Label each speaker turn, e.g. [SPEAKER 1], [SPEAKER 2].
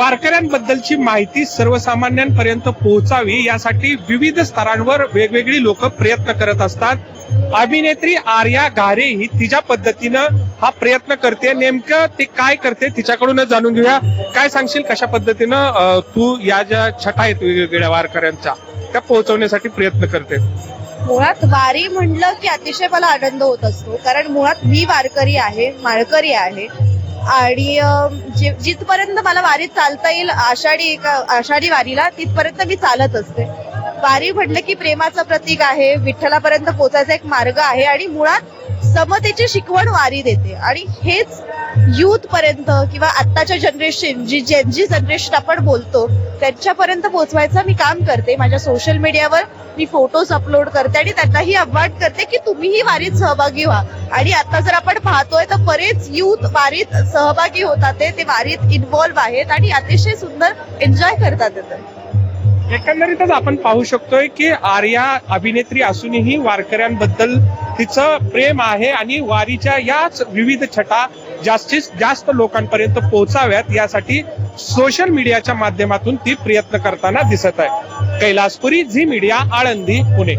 [SPEAKER 1] वारकऱ्यांबद्दलची माहिती सर्वसामान्यांपर्यंत पोहोचावी यासाठी विविध स्तरांवर वेगवेगळी लोक प्रयत्न करत असतात. अभिनेत्री आर्या घारे ही तिच्या पद्धतीनं हा प्रयत्न करते. नेमकं ते काय करते तिच्याकडूनच जाणून घेऊया. काय सांगशील? कशा पद्धतीनं तू या ज्या छटा आहेत वेगवेगळ्या वारकऱ्यांच्या त्या पोहोचवण्यासाठी प्रयत्न करते?
[SPEAKER 2] मुळात वारी म्हणलं की अतिशय मला आनंद होत असतो. कारण मुळात मी वारकरी आहे माळकरी आहे. आणि जे- जिथपर्यंत मला वारीत चालता येईल आषाढी एका आषाढी वारीला तिथपर्यंत मी चालत असते. वारी म्हटलं की प्रेमाचं प्रतीक आहे विठ्ठलापर्यंत पोचायचा एक मार्ग आहे आणि मुळात समतेची शिकवण वारी देते. आणि हेच यूथ पर्यंत किंवा आत्ताच्या generation Z gen Z generation आपण बोलतो त्यांच्यापर्यंत पोहोचवायचं मी काम करते. माझ्या सोशल मीडियावर मी फोटोज अपलोड करते आणि त्यांनाही आव्हान करते की तुम्हीही वारीत सहभागी व्हा. आणि आता जर आपण पाहतोय तर बरेच युथ वारीत सहभागी होतात ते. वारीत इन्व्हॉल्व्ह आहेत आणि अतिशय सुंदर एन्जॉय करतात
[SPEAKER 1] एकंदरीतच आपण पाहू शकतोय की आर्या अभिनेत्री असूनही वारकऱ्यांबद्दल तिचं प्रेम आहे आणि वारीच्या याच विविध छटा जास्तीत जास्त लोकांपर्यंत पोहोचाव्यात. यासाठी सोशल मीडियाच्या माध्यमातून ती प्रयत्न करताना दिसत आहे. Kailaspuri Zee media Alandi Pune.